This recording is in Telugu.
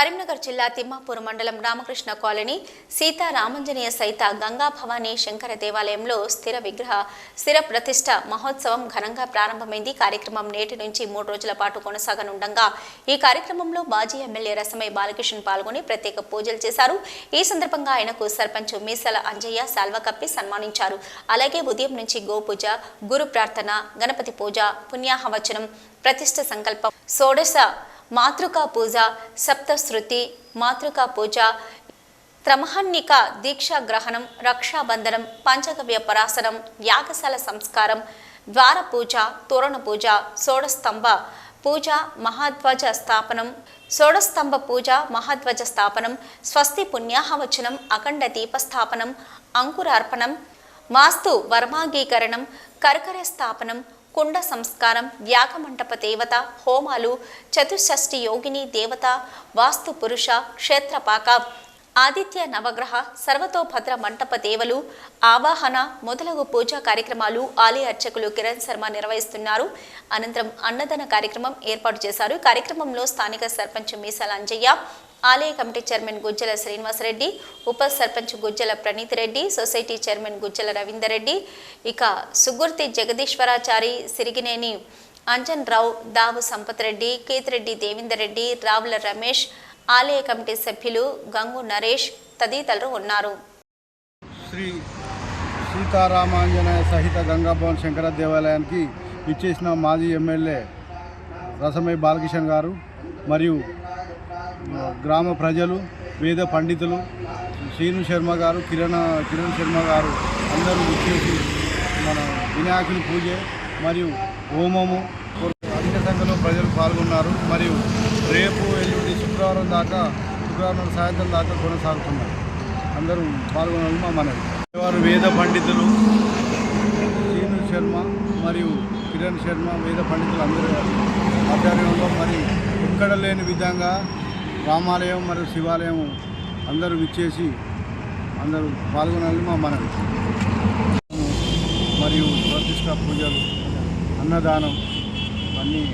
కరీంనగర్ జిల్లా తిమ్మాపూర్ మండలం రామకృష్ణ కాలనీ సీతారామంజనేయ సైత గంగా భవానీ శంకర దేవాలయంలో స్థిర విగ్రహ స్థిర ప్రతిష్ట మహోత్సవం ఘనంగా ప్రారంభమైంది. కార్యక్రమం నేటి నుంచి మూడు రోజుల పాటు కొనసాగనుండగా ఈ కార్యక్రమంలో మాజీ ఎమ్మెల్యే రసమై బాలకృష్ణ పాల్గొని ప్రత్యేక పూజలు చేశారు. ఈ సందర్భంగా ఆయనకు సర్పంచ్ మీసల అంజయ్య శాల్వ కప్పి సన్మానించారు. అలాగే ఉదయం నుంచి గోపూజ గురు ప్రార్థన గణపతి పూజ పుణ్యాహవచనం ప్రతిష్ట సంకల్పం షోడశ మాతృకా పూజ సప్తశృతి మాతృకా పూజ త్రమహన్నిక దీక్షా గ్రహణం రక్షాబంధనం పంచగవ్య పరాసనం యాగశాల సంస్కారం ద్వార పూజ తోరణ పూజ షోడస్తంభ పూజ మహాధ్వజ స్థాపనం షోడస్తంభ పూజ మహాధ్వజ స్థాపనం స్వస్తి పుణ్యాహవచనం అఖండ దీపస్థాపనం అంకురార్పణం మాస్తు వర్మాంగీకరణం కర్కర స్థాపనం కుండ సంస్కారం యాగమంటప దేవత హోమాలు చతుషష్ఠి యోగిని దేవత వాస్తు పురుష క్షేత్రపాక ఆదిత్య నవగ్రహ సర్వతోభద్ర మంటప దేవలు ఆవాహన మొదలగు పూజా కార్యక్రమాలు ఆలయ అర్చకులు కిరణ్ శర్మ నిర్వహిస్తున్నారు. అనంతరం అన్నదాన కార్యక్రమం ఏర్పాటు చేశారు. కార్యక్రమంలో స్థానిక సర్పంచ్ మీసాల అంజయ్య ఆలయ కమిటీ చైర్మన్ గుజ్జల శ్రీనివాసరెడ్డి ఉప సర్పంచ్ గుజ్జల ప్రణీత్ రెడ్డి సొసైటీ చైర్మన్ గుజ్జల రవీందర్ రెడ్డి ఇక సుగుర్తి జగదీశ్వరాచారి సిరిగినేని అంజన్ రావు దావు సంపత్ రెడ్డి కేతిరెడ్డి దేవేందర్ రెడ్డి రావుల రమేష్ ఆలయ కమిటీ సభ్యులు గంగు నరేష్ తదితరులు ఉన్నారు. శ్రీ సీతారామాంజనేయ సహిత గంగాభవన్ శంకర దేవాలయానికి ఇచ్చేసిన మాజీ ఎమ్మెల్యే రసమై బాలకిషన్ గారు మరియు గ్రామ ప్రజలు వేద పండితులు శ్రీను శర్మ గారు కిరణ్ కిరణ్ శర్మ గారు అందరూ ఇచ్చేసి మన వినాయకుని పూజ మరియు హోమము అధిక సంఖ్యలో ప్రజలు పాల్గొన్నారు. మరియు రేపు ఎల్లుండి శుక్రవారం దాకా శుక్రవారం సాయంత్రం దాకా కొనసాగుతున్నారు. అందరూ పాల్గొనాలని మా మనవి. వారు వేద పండితులు శ్రీను శర్మ మరియు కిరణ్ శర్మ వేద పండితులు అందరూ ఆధ్వర్యంలో మరి ఎక్కడ లేని విధంగా రామాలయం మరియు శివాలయం అందరూ విచ్చేసి అందరూ పాల్గొనాలని మా మనవి. మరియు ప్రతిష్ట పూజలు అన్నదానం అన్నీ